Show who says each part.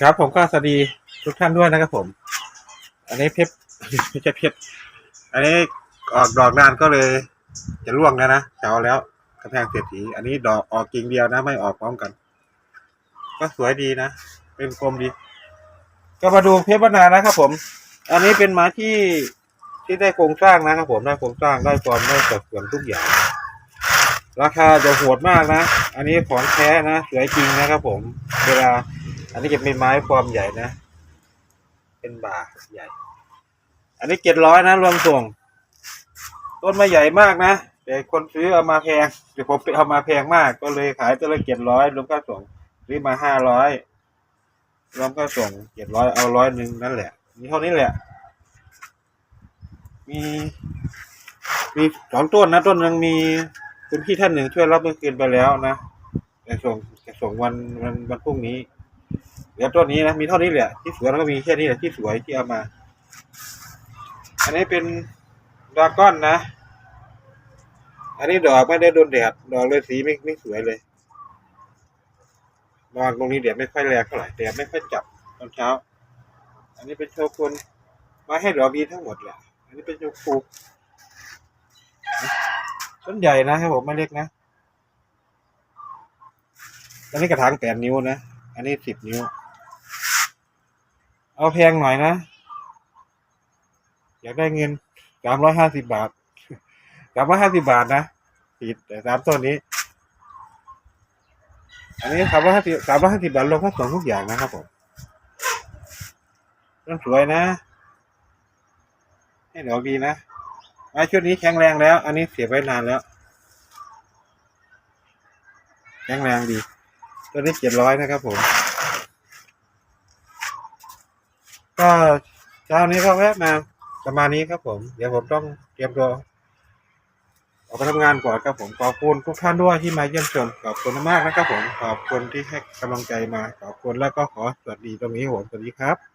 Speaker 1: ครับผมก็สวัสดีทุกท่านด้วยนะครับผม อันนี้เพชรไม่ใช่เพชรอันนี้ออกดอกนานก็เลย จะร่วงแล้วนะจะเอาแล้วกระแพงเศรษฐีอันนี้ดอกออกกิ่งเดียวนะ ไม่ออกพร้อมกัน ก็สวยดีนะ เป็นกลมดี ก็มาดูเพชรบรรณานะครับผม อันนี้เป็นไม้ที่ที่ได้โครงสร้างนะครับผมได้โครงสร้างได้ความได้สัดส่วนทุกอย่าง ราคาจะโหดมากนะ อันนี้ของแท้นะสวยจริงนะครับผม เวลา อันนี้จะเป็นไม้ความใหญ่นะ เป็นบ่าใหญ่ อันนี้เจ็ดร้อยนะรวมส่ง ต้นไม่ใหญ่มากนะแต่คนซื้อเอามาแพงเดี๋ยวผมไปเอามาแพงมาก ก็เลยขายตัวละเจ็ดร้อยรวมค่าส่งซื้อมาห้าร้อยรวมค่าส่งเจ็ดร้อยเอาร้อยหนึ่งนั่นแหละ มีเท่านี้แหละ มี มีสองต้นนะ ต้นหนึ่งมีคุณพี่ท่านหนึ่งช่วยรับเมื่อคืนไปแล้วนะจะส่งจะส่งวันวันวันพรุ่งนี้ เหลือต้นนี้นะมีเท่านี้แหละที่สวยแล้วก็มีแค่นี้แหละที่สวยที่เอามา อันนี้เป็นดราก้อนนะ อันนี้ดอกไม่ได้โดนแดดดอกเลยสีไม่ไม่สวยเลยดอกตรงนี้แดดไม่ค่อยแรงเท่าไหร่แดดไม่ค่อยจับตอนเช้า อันนี้เป็นโชกุนมาให้ดอกดีทั้งหมดแหละ อันนี้เป็นโชกุต้นใหญ่นะครับผมไม่เล็กนะอันนี้กระถางแปดนิ้วนะ อันนี้สิบนิ้ว เอาแพงหน่อยนะ อยากได้เงินสามร้อยห้าสิบบาทสามร้อยห้าสิบาทนะผิดแต่สามต้นนี้ อันนี้สามร้อยห้าสิบสามร้อยห้าสิบาทรวมค่าส่งทุกอย่างนะครับผมต้นสวยนะ ให้ดอกดีนะไม้ชุดนี้แข็งแรงแล้ว อันนี้เสียไว้นานแล้ว แข็งแรงดี ตัวนี้เจ็ดร้อยนะครับผม ก็เช้านี้ก็แวะมาประมาณนี้ครับผม เดี๋ยวผมต้องเตรียมตัวออกไปทำงานก่อนครับผมขอบคุณทุกท่านด้วยที่มาเยี่ยมชมขอบคุณมากนะครับผมขอบคุณที่ให้กำลังใจมาขอบคุณแล้วก็ขอสวัสดีตรงนี้ผมสวัสดีครับ